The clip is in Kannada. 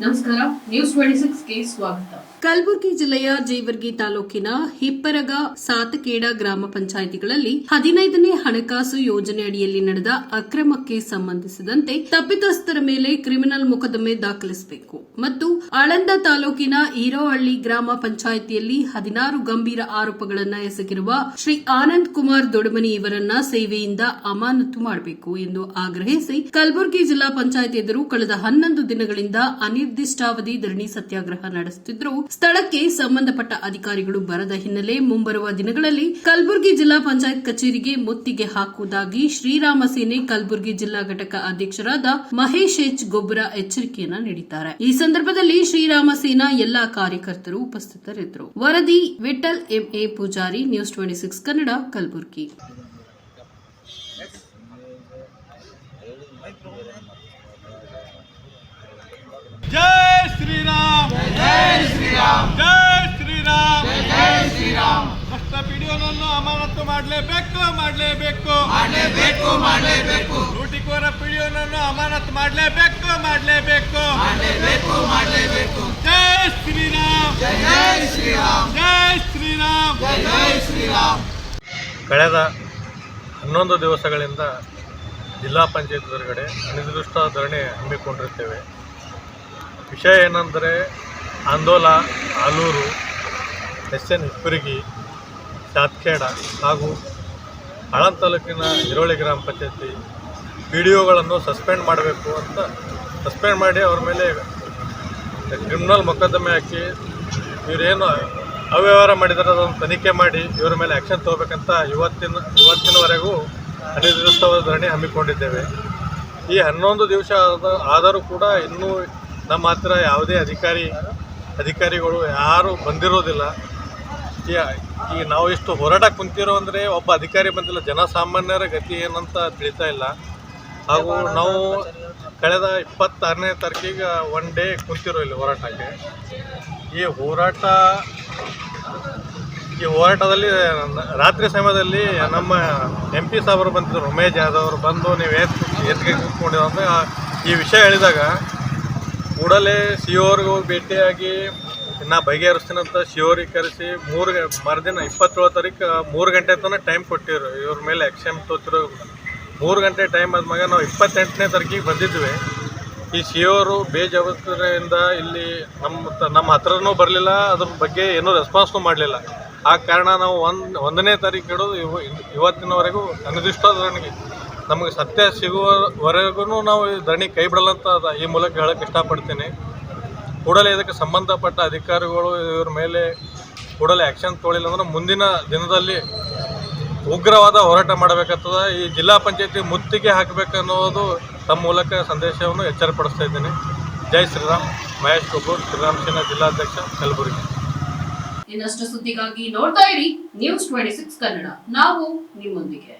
ನಮಸ್ಕಾರ ನ್ಯೂಸ್ ಟ್ವೆಂಟಿ ಸಿಕ್ಸ್ಗೆ ಸ್ವಾಗತ. ಕಲಬುರಗಿ ಜಿಲ್ಲೆಯ ಜೇವರ್ಗಿ ತಾಲೂಕಿನ ಹಿಪ್ಪರಗ ಸಾತಕೇಡ ಗ್ರಾಮ ಪಂಚಾಯಿತಿಗಳಲ್ಲಿ ಹದಿನೈದನೇ ಹಣಕಾಸು ಯೋಜನೆ ಅಡಿಯಲ್ಲಿ ನಡೆದ ಅಕ್ರಮಕ್ಕೆ ಸಂಬಂಧಿಸಿದಂತೆ ತಪ್ಪಿತಸ್ಥರ ಮೇಲೆ ಕ್ರಿಮಿನಲ್ ಮೊಕದ್ದಮೆ ದಾಖಲಿಸಬೇಕು. ಮತ್ತು ಆಳಂದ ತಾಲೂಕಿನ ಈರೋಹಳ್ಳಿ ಗ್ರಾಮ ಪಂಚಾಯಿತಿಯಲ್ಲಿ ಹದಿನಾರು ಗಂಭೀರ ಆರೋಪಗಳನ್ನು ಎಸಗಿರುವ ಶ್ರೀ ಆನಂದ್ ಕುಮಾರ್ ದೊಡಮನಿ ಇವರನ್ನ ಸೇವೆಯಿಂದ ಅಮಾನತು ಮಾಡಬೇಕು ಎಂದು ಆಗ್ರಹಿಸಿ ಕಲಬುರಗಿ ಜಿಲ್ಲಾ ಪಂಚಾಯತ್ ಎದುರು ಕಳೆದ ಹನ್ನೊಂದು ದಿನಗಳಿಂದ ಅನಿರ್ದಿಷ್ಟಾವಧಿ ಧರಣಿ ಸತ್ಯಾಗ್ರಹ ನಡೆಸುತ್ತಿದ್ದರು ಸ್ಥಳಕ್ಕೆ ಸಂಬಂಧಪಟ್ಟ ಅಧಿಕಾರಿಗಳು ಬರದ ಹಿನ್ನೆಲೆ ಮುಂಬರುವ ದಿನಗಳಲ್ಲಿ ಕಲಬುರಗಿ ಜಿಲ್ಲಾ ಪಂಚಾಯತ್ ಕಚೇರಿಗೆ ಮುತ್ತಿಗೆ ಹಾಕುವುದಾಗಿ ಶ್ರೀರಾಮ ಸೇನೆ ಕಲಬುರಗಿ ಜಿಲ್ಲಾ ಘಟಕ ಅಧ್ಯಕ್ಷರಾದ ಮಹೇಶ್ ಎಚ್ ಗೊಬ್ಬರ ಎಚ್ಚರಿಕೆಯನ್ನ ನೀಡಿದ್ದಾರೆ. ಈ ಸಂದರ್ಭದಲ್ಲಿ ಶ್ರೀರಾಮ ಸೇನಾ ಎಲ್ಲಾ ಕಾರ್ಯಕರ್ತರು ಉಪಸ್ಥಿತರಿದ್ದರು. ವರದಿ Vithal M A Pujari news twenty six Kannada Kalaburagi. ಜೈ ಶ್ರೀರಾಮ್! ಜೈ ಶ್ರೀರಾಮ್! ಜೈ ಶ್ರೀರಾಮ್ ಜೈ ಶ್ರೀರಾಮ್ ಭ್ರಷ್ಟ ಪಿಡಿಯೋನನ್ನು ಅಮಾನತು ಮಾಡಲೇಬೇಕು. ಮಾಡಲೇಬೇಕು ಮಾಡಲೇಬೇಕು. ಮಾಡಲೇಬೇಕು ಲೂಟಿಕೋರ ಪಿಡಿಯೋನನ್ನು ಅಮಾನತು ಮಾಡಲೇಬೇಕು ಮಾಡಲೇಬೇಕು. ಕಳೆದ ಹನ್ನೊಂದು ದಿವಸಗಳಿಂದ ಜಿಲ್ಲಾ ಪಂಚಾಯತ್ ಹೊರಗಡೆ ಅನಿರ್ದಿಷ್ಟ ಧರಣಿ ಹಮ್ಮಿಕೊಂಡಿರ್ತೇವೆ. ವಿಷಯ ಏನಂದರೆ ಆಂದೋಲ ಆಲೂರು ಎಸ್ ಎನ್ ಹಿಪ್ಪರಿಗಿ ಸಾತ್ಖೇಡ ಹಾಗೂ ಹಳಂ ತಾಲೂಕಿನ ಹಿರೋಳಿ ಗ್ರಾಮ ಪಂಚಾಯತಿ ಪಿ ಡಿ ಒಗಳನ್ನು ಸಸ್ಪೆಂಡ್ ಮಾಡಬೇಕು ಅಂತ ಸಸ್ಪೆಂಡ್ ಮಾಡಿ ಅವ್ರ ಮೇಲೆ ಕ್ರಿಮಿನಲ್ ಮೊಕದ್ದಮೆ ಹಾಕಿ ಇವರೇನು ಅವ್ಯವಹಾರ ಮಾಡಿದರೆ ಅದನ್ನು ತನಿಖೆ ಮಾಡಿ ಇವರ ಮೇಲೆ ಆ್ಯಕ್ಷನ್ ತಗೋಬೇಕಂತ ಇವತ್ತಿನ, ಇವತ್ತಿನವರೆಗೂ ಅನಿರ್ದಿಷ್ಟವಾದ ಧರಣಿ ಹಮ್ಮಿಕೊಂಡಿದ್ದೇವೆ. ಈ ಹನ್ನೊಂದು ದಿವಸ ಆದ, ಆದರೂ ಕೂಡ ಇನ್ನೂ ನಮ್ಮ ಹತ್ರ ಯಾವುದೇ ಅಧಿಕಾರಿ, ಅಧಿಕಾರಿಗಳು ಯಾರೂ ಬಂದಿರೋದಿಲ್ಲ. ಈಗ ನಾವು ಇಷ್ಟು ಹೋರಾಟ ಕುಂತಿರೋ ಅಂದರೆ ಒಬ್ಬ ಅಧಿಕಾರಿ ಬಂದಿಲ್ಲ. ಜನಸಾಮಾನ್ಯರ ಗತಿ ಏನಂತ ತಿಳಿತಾ ಇಲ್ಲ. ಹಾಗೂ ನಾವು ಕಳೆದ ಇಪ್ಪತ್ತಾರನೇ ತಾರೀಕಿಗೆ ಒನ್ ಡೇ ಕುಂತಿರೋ ಇಲ್ಲಿ ಹೋರಾಟಕ್ಕೆ. ಈ ಹೋರಾಟ, ಈ ಹೋರಾಟದಲ್ಲಿ ರಾತ್ರಿ ಸಮಯದಲ್ಲಿ ನಮ್ಮ ಎಂ ಪಿ ಸಾಹೇಬರು ಬಂದಿದ್ದರು ಉಮೇಶ್ ಯಾದವ್ ಅವರು ಬಂದು ನೀವು ಏತ್ ಎತ್ಗೆ ಅಂದರೆ ಈ ವಿಷಯ ಹೇಳಿದಾಗ ಕೂಡಲೇ ಸಿ ಅವ್ರಿಗೆ ಭೇಟಿಯಾಗಿ ನಾ ಬಗೆಹರಿಸ್ತೀನಂತ ಸಿ ಅವ್ರಿಗೆ ಕರೆಸಿ ಮೂರು ಮರುದಿನ ಇಪ್ಪತ್ತೇಳು ತಾರೀಕು ಮೂರು ಗಂಟೆ ತನಕ ಟೈಮ್ ಕೊಟ್ಟಿರು ಇವ್ರ ಮೇಲೆ ಎಕ್ಸೆಮ್ ತೋತಿರೋ ಮೂರು ಗಂಟೆ ಟೈಮ್ ಆದ್ಮ್ಯಾಗ ನಾವು ಇಪ್ಪತ್ತೆಂಟನೇ ತಾರೀಕಿಗೆ ಬಂದಿದ್ವಿ. ಈ ಸಿ ಅವರು ಬೇಜವಾಬ್ದಾರಿಯಿಂದ ಇಲ್ಲಿ ನಮ್ಮ ನಮ್ಮ ಹತ್ರನೂ ಬರಲಿಲ್ಲ, ಅದ್ರ ಬಗ್ಗೆ ಏನೂ ರೆಸ್ಪಾನ್ಸ್ನೂ ಮಾಡಲಿಲ್ಲ. ಆ ಕಾರಣ ನಾವು ಒಂದು, ಒಂದನೇ ತಾರೀಕು ಹಿಡಿದು ಇವ, ಇವತ್ತಿನವರೆಗೂ ಅನಿರ್ದಿಷ್ಟ ಧರಣಿಗೆ ನಮಗೆ ಸತ್ಯ ಸಿಗುವವರೆಗೂ ನಾವು ಧರಣಿ ಕೈ ಅದ- ಈ ಮೂಲಕ ಹೇಳಕ್ಕೆ ಇಷ್ಟಪಡ್ತೀನಿ. ಕೂಡಲೇ ಇದಕ್ಕೆ ಸಂಬಂಧಪಟ್ಟ ಅಧಿಕಾರಿಗಳು ಇವ್ರ ಮೇಲೆ ಕೂಡಲೇ ಆ್ಯಕ್ಷನ್ ತೊಗೊಳಿಲ್ಲ ಅಂದ್ರೆ ಮುಂದಿನ ದಿನದಲ್ಲಿ ಉಗ್ರವಾದ ಹೋರಾಟ ಮಾಡಬೇಕಾಗ್ತದೆ, ಈ ಜಿಲ್ಲಾ ಪಂಚಾಯತಿ ಮುತ್ತಿಗೆ ಹಾಕಬೇಕನ್ನೋದು ತಮ್ಮ ಮೂಲಕ ಸಂದೇಶವನ್ನು ಎಚ್ಚರಪಡಿಸ್ತಾ ಇದ್ದೀನಿ. ಜೈ ಶ್ರೀರಾಮ್, ಮಹೇಶ್ ಕಪೂರ್ ಶ್ರೀರಾಮ್ ಸೇನಾ ಜಿಲ್ಲಾಧ್ಯಕ್ಷ, ಕಲಬುರಗಿ. ಇನ್ನಷ್ಟು ಸುದ್ದಿಗಾಗಿ ನೋಡ್ತಾ ಇರಿ ನ್ಯೂಸ್ ಟ್ವೆಂಟಿ ಸಿಕ್ಸ್ ಕನ್ನಡ. ನಾವು ನಿಮ್ಮೊಂದಿಗೆ.